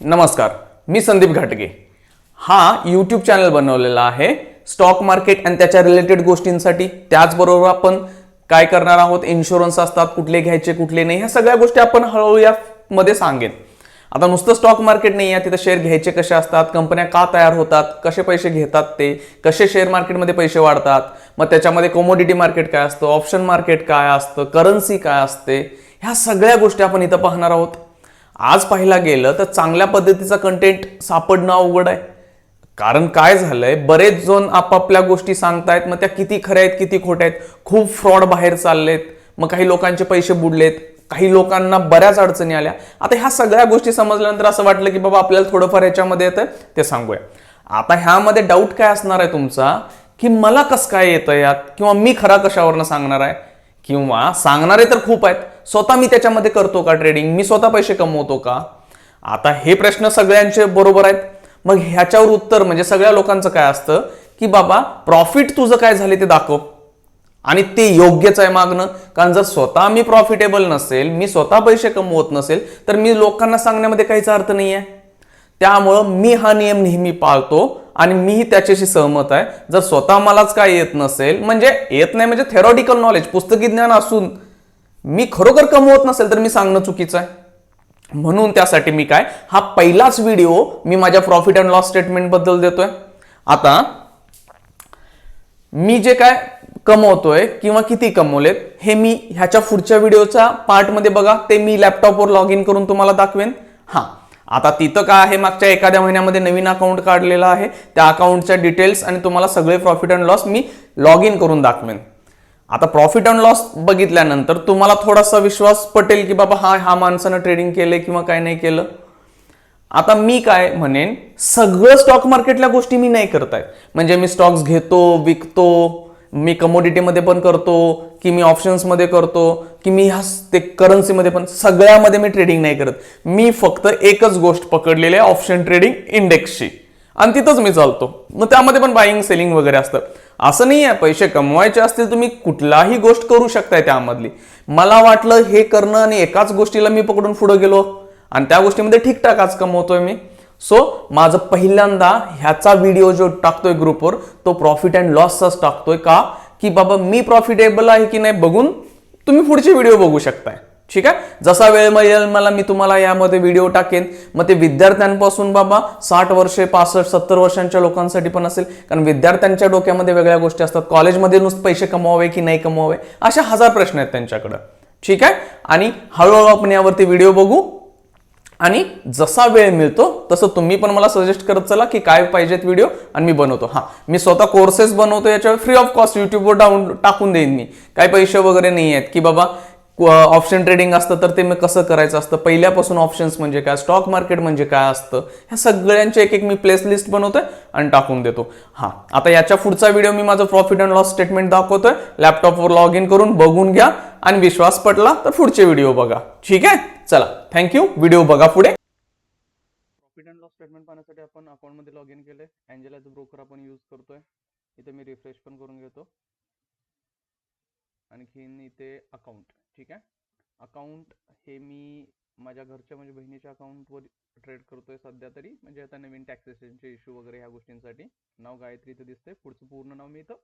नमस्कार मी संदीप घाटगे. हा यूट्यूब चॅनल बनवलेला आहे स्टॉक मार्केट आणि त्याच्या रिलेटेड गोष्टींसाठी. त्याचबरोबर आपण काय करणार आहोत? इन्शुरन्स असतात कुठले घ्यायचे कुठले नाही ह्या सगळ्या गोष्टी आपण हळूहळू यामध्ये सांगेन. आता नुसतं स्टॉक मार्केट नाही आहे तिथं शेअर घ्यायचे कसे असतात? कंपन्या का तयार होतात? कसे पैसे घेतात ते? कसे शेअर मार्केटमध्ये पैसे वाढतात? मग त्याच्यामध्ये कमोडिटी मार्केट काय असतं? ऑप्शन मार्केट काय असतं? करन्सी काय असते? ह्या सगळ्या गोष्टी आपण इथं पाहणार आहोत. आज पाहायला गेलं तर चांगल्या पद्धतीचा कंटेंट सापडणं अवघड आहे. कारण काय झालंय बरेच जण आपापल्या गोष्टी सांगतायत मग त्या किती खऱ्या आहेत किती खोट्या आहेत. खूप फ्रॉड बाहेर चाललेत मग काही लोकांचे पैसे बुडलेत काही लोकांना बऱ्याच अडचणी आल्या. आता ह्या सगळ्या गोष्टी समजल्यानंतर असं वाटलं की बाबा आपल्याला थोडंफार ह्याच्यामध्ये येतं ते सांगूया. आता ह्यामध्ये डाऊट काय असणार आहे तुमचा? की मला कसं काय येतं यात? किंवा मी खरा कशावरनं सांगणार आहे? किंवा सांगणारे तर खूप आहेत. स्वतः मी त्याच्यामध्ये करतो का ट्रेडिंग मी स्वतः पैसे कमवतो का? आता हे प्रश्न सगळ्यांचे बरोबर आहेत. मग ह्याच्यावर उत्तर म्हणजे सगळ्या लोकांचं काय असतं? की बाबा प्रॉफिट तुझं काय झाले ते दाखव. आणि ते योग्यच आहे मागणं. कारण जर स्वतः मी प्रॉफिटेबल नसेल मी स्वतः पैसे कमवत नसेल तर मी लोकांना सांगण्यामध्ये काहीच अर्थ नाही आहे त्यामुळं मी हा नियम नेहमी पाळतो. आणि मीही त्याच्याशी सहमत आहे. जर स्वतः मलाच काय येत नसेल म्हणजे येत नाही म्हणजे थेरॉटिकल नॉलेज पुस्तकी ज्ञान असून मी खरोखर कमवत नसेल तर मी सांगणं चुकीचं आहे. म्हणून त्यासाठी मी काय हा पहिलाच व्हिडिओ मी माझ्या प्रॉफिट अँड लॉस स्टेटमेंटबद्दल देतोय. आता मी जे काय कमवतोय किंवा किती कमवलेत हे मी ह्याच्या पुढच्या व्हिडिओच्या पार्टमध्ये बघा. ते मी लॅपटॉपवर लॉग इन करून तुम्हाला दाखवेन. हां आता तिथं काय आहे? मागच्या एखाद्या महिन्यामध्ये नवीन अकाउंट काढलेलं आहे. त्या अकाउंटच्या डिटेल्स आणि तुम्हाला सगळे प्रॉफिट अँड लॉस मी लॉग इन करून दाखवेन. आता प्रॉफिट अँड लॉस बघितल्यानंतर तुम्हाला थोडासा विश्वास पटेल की बाबा हा हा माणसानं ट्रेडिंग केलं किंवा काय नाही केलं? आता मी काय म्हणेन? सगळं स्टॉक मार्केटल्या गोष्टी मी नाही करत आहे म्हणजे मी स्टॉक्स घेतो विकतो मी कमोडिटीमध्ये पण करतो की मी ऑप्शन्समध्ये करतो की मी ह्या ते करन्सीमध्ये पण सगळ्यामध्ये मी ट्रेडिंग नाही करत. मी फक्त एकच गोष्ट पकडलेली आहे ऑप्शन ट्रेडिंग इंडेक्सची आणि तिथंच मी चालतो. मग त्यामध्ये पण बाईंग सेलिंग वगैरे असतं. असं नाही आहे पैसे कमवायचे असतील तुम्ही कुठलाही गोष्ट करू शकताय त्यामधली. मला वाटलं हे करणं आणि एकाच गोष्टीला मी पकडून पुढे गेलो. आणि त्या गोष्टीमध्ये ठीकठाक आज कमवतोय मी. सो माझं पहिल्यांदा ह्याचा व्हिडिओ जो टाकतोय ग्रुपवर तो प्रॉफिट अँड लॉसचाच टाकतोय का? की बाबा मी प्रॉफिटेबल आहे की नाही बघून तुम्ही पुढचे व्हिडिओ बघू शकताय. ठीक आहे? जसा वेळ मिळेल मला मी तुम्हाला यामध्ये व्हिडिओ टाकेन. मग ते विद्यार्थ्यांपासून बाबा साठ वर्षे पासष्ट सत्तर वर्षांच्या लोकांसाठी पण असेल. कारण विद्यार्थ्यांच्या डोक्यामध्ये वेगळ्या गोष्टी असतात. कॉलेजमध्ये नुसतं पैसे कमवावे की नाही कमवावे? अशा हजार प्रश्न आहेत त्यांच्याकडं. ठीक आहे? आणि हळूहळू आपण यावरती व्हिडिओ बघू. आणि जसा वेळ मिळतो तसं तुम्ही पण मला सजेस्ट करत चला की काय पाहिजेत व्हिडिओ आणि मी बनवतो. हां मी स्वतः कोर्सेस बनवतो याच्यावर फ्री ऑफ कॉस्ट युट्यूबवर डाऊन टाकून देईन मी. काय पैसे वगैरे नाही आहेत की बाबा ऑप्शन ट्रेडिंग असतं तर ते मी कसं करायचं असतं? पहिल्यापासून ऑप्शन्स म्हणजे काय? स्टॉक मार्केट म्हणजे काय असतं? ह्या सगळ्यांचे एक एक मी प्लेस लिस्ट बनवतोय आणि टाकून देतो. हां आता याच्या पुढचा व्हिडिओ मी माझं प्रॉफिट अँड लॉस स्टेटमेंट दाखवतोय. लॅपटॉपवर लॉग इन करून बघून घ्या. आणि विश्वास पटला तर पुढचे व्हिडिओ बघा. ठीक आहे? चला थँक्यू व्हिडिओ बघा पुढे. प्रॉफिट अँड लॉस स्टेटमेंट पाहण्यासाठी आपण अकाउंटमध्ये लॉग इन केलंय अँजेलाचं ब्रोकर आपण यूज करतोय. इथे मी रिफ्रेश पण करून घेतो. आणखीन इथे अकाउंट ठीक आहे? अकाउंट हे मी माझ्या घरच्या म्हणजे बहिणीच्या अकाउंटवर ट्रेड करतोय सध्या तरी. म्हणजे आता नवीन टॅक्सेशनचे इश्यू वगैरे ह्या गोष्टींसाठी. नाव गायत्री इथं दिसतंय. पुढचं पूर्ण नाव मी इथं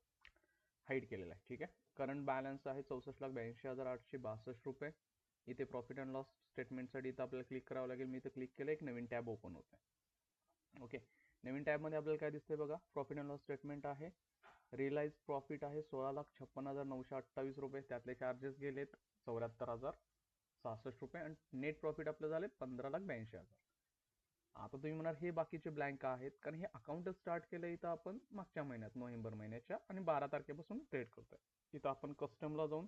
हाईड केलेलं आहे. ठीक आहे? करंट बॅलन्स आहे चौसष्ट लाख ब्याऐंशी हजार आठशे बासष्ट रुपये. इथे प्रॉफिट अँड लॉस स्टेटमेंटसाठी इथं आपल्याला क्लिक करावं लागेल. मी इथं क्लिक केलं एक नवीन टॅब ओपन होतं ओके नवीन टॅबमध्ये आपल्याला काय दिसतंय बघा? प्रॉफिट अँड लॉस स्टेटमेंट आहे. रिअलाइज प्रॉफिट आहे सोळा लाख छप्पन हजार नऊशे अठ्ठावीस रुपये. त्यातले चार्जेस गेलेत. चौऱ्याहत्तर हजार सहासष्ट रुपये आणि नेट प्रॉफिट आपलं झाले पंधरा लाख ब्याऐंशी हजार. आता तुम्ही म्हणाल हे बाकीचे ब्लँक आहेत कारण हे अकाउंट स्टार्ट केलं इथं आपण मागच्या महिन्यात नोव्हेंबर महिन्याच्या आणि बारा तारखेपासून ट्रेड करतोय. तिथं आपण कस्टमला जाऊन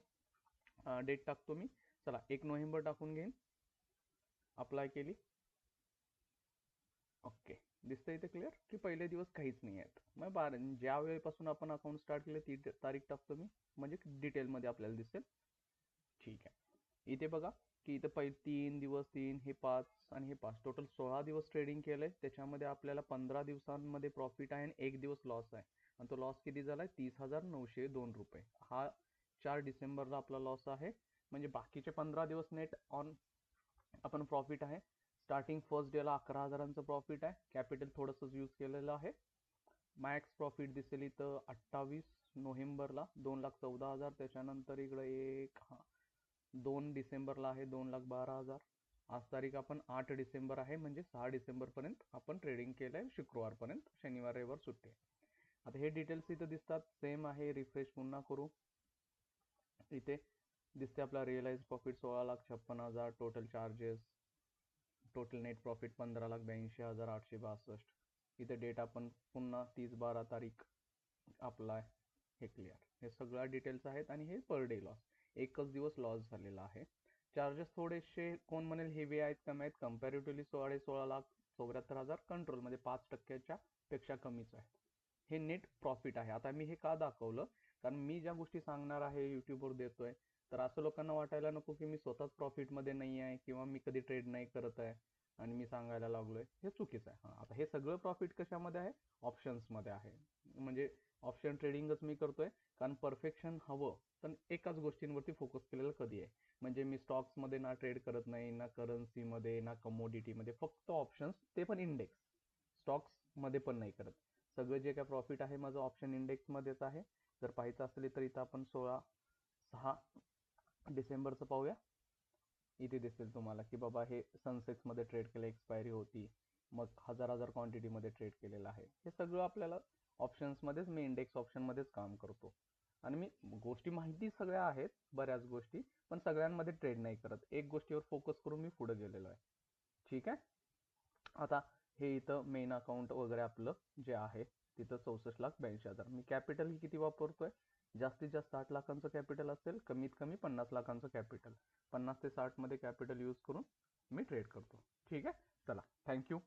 डेट टाकतो मी. चला एक नोव्हेंबर टाकून घेईन. अप्लाय केली. ओके दिसतंय इथे क्लिअर की पहिले दिवस काहीच नाही आहेत. मग बारा ज्या वेळेपासून आपण अकाउंट स्टार्ट केलं ती तारीख टाकतो मी. म्हणजे डिटेलमध्ये आपल्याला दिसेल. ठीक आहे. इथे बघा की इथं पहिले तीन दिवस तीन हे पाच आणि हे पाच. टोटल सोळा दिवस ट्रेडिंग केलंय. त्याच्यामध्ये आपल्याला पंधरा दिवसांमध्ये प्रॉफिट आहे आणि एक दिवस लॉस आहे. आणि तो लॉस किती झालाय? तीस हजार नऊशे दोन रुपये. हा चार डिसेंबरला आपला लॉस आहे. म्हणजे बाकीचे पंधरा दिवस नेट ऑन आपण प्रॉफिट आहे. स्टार्टिंग फर्स्ट डेला अकरा हजारांचं प्रॉफिट आहे. कॅपिटल थोडंसं यूज केलेलं आहे. मॅक्स प्रॉफिट दिसेल इथं अठ्ठावीस नोव्हेंबरला दोन लाख चौदा हजार. त्याच्यानंतर इकडं एक दोन डिसेंबरला आहे दोन लाख बारा हजार. आज तारीख आपण आठ डिसेंबर आहे म्हणजे सहा डिसेंबरपर्यंत आपण ट्रेडिंग केलं आहे शुक्रवारपर्यंत शनिवार रविवार सुट्टी आहे. आता हे डिटेल्स इथं दिसतात. सेम आहे रिफ्रेश पुन्हा करू. इथे दिसते आपला रिअलाइज प्रॉफिट सोळा लाख छप्पन हजार total charges total net profit पंधरा लाख ब्याऐंशी हजार आठशे बासष्ट. इथे डेट आपण पुन्हा तीस बारा तारीख आपला हे क्लिअर हे सगळ्या डिटेल्स आहेत आणि हे पर डे लॉस एकच दिवस लॉस झालेला आहे. चार्जेस थोडेसे कोण म्हणेल हेवी आहेत कमी आहेत कम्पॅरेटिव्हली सोळा सोळा लाख चौऱ्याहत्तर हजार कंट्रोल म्हणजे पाच टक्क्याच्या पेक्षा कमीच आहे. हे नेट प्रॉफिट आहे. आता मी हे का दाखवलं? कारण मी ज्या गोष्टी सांगणार आहे युट्यूबवर देतोय तर असं लोकांना वाटायला नको की मी स्वतःच प्रॉफिटमध्ये नाही आहे किंवा मी कधी ट्रेड नाही करत आहे आणि मी सांगायला लागलोय. हे चुकीचं आहे. आता हे सगळं प्रॉफिट कशामध्ये आहे? ऑप्शन्समध्ये आहे. म्हणजे ऑप्शन ट्रेडिंगच मी करतोय. कारण परफेक्शन हवं पण एकाच गोष्टींवरती फोकस केलेलं कधी आहे? म्हणजे मी स्टॉक्समध्ये ना ट्रेड करत नाही ना करन्सीमध्ये ना कमोडिटीमध्ये फक्त ऑप्शन्स ते पण इंडेक्स स्टॉक्समध्ये पण नाही करत. सगळं जे काय प्रॉफिट आहे माझं ऑप्शन इंडेक्समध्येच आहे. जर पाहायचं असेल तर इथं आपण सोळा सहा डिसेंबरचं पाहूया. इथे दिसेल तुम्हाला की बाबा हे सनसेक्समध्ये ट्रेड केलं एक्सपायरी होती. मग हजार हजार क्वांटिटीमध्ये ट्रेड केलेलं आहे. हे सगळं आपल्याला ऑप्शन्समध्येच मी इंडेक्स ऑप्शनमध्येच काम करतो. आणि मी गोष्टी माहिती सगळ्या आहेत बऱ्याच गोष्टी पण सगळ्यांमध्ये ट्रेड नाही करत. एक गोष्टीवर फोकस करून मी पुढे गेलेलो आहे. ठीक आहे? आता हे इथं मेन अकाउंट वगैरे आपलं जे आहे तिथं चौसष्ट लाख ब्याऐंशी हजार. मी कॅपिटल किती वापरतोय? जास्तीत जास्त साठ लाखांचं कॅपिटल असेल कमीत कमी पन्नास लाखांचं कॅपिटल पन्नास ते साठमध्ये कॅपिटल यूज करून मी ट्रेड करतो. ठीक आहे? चला थँक्यू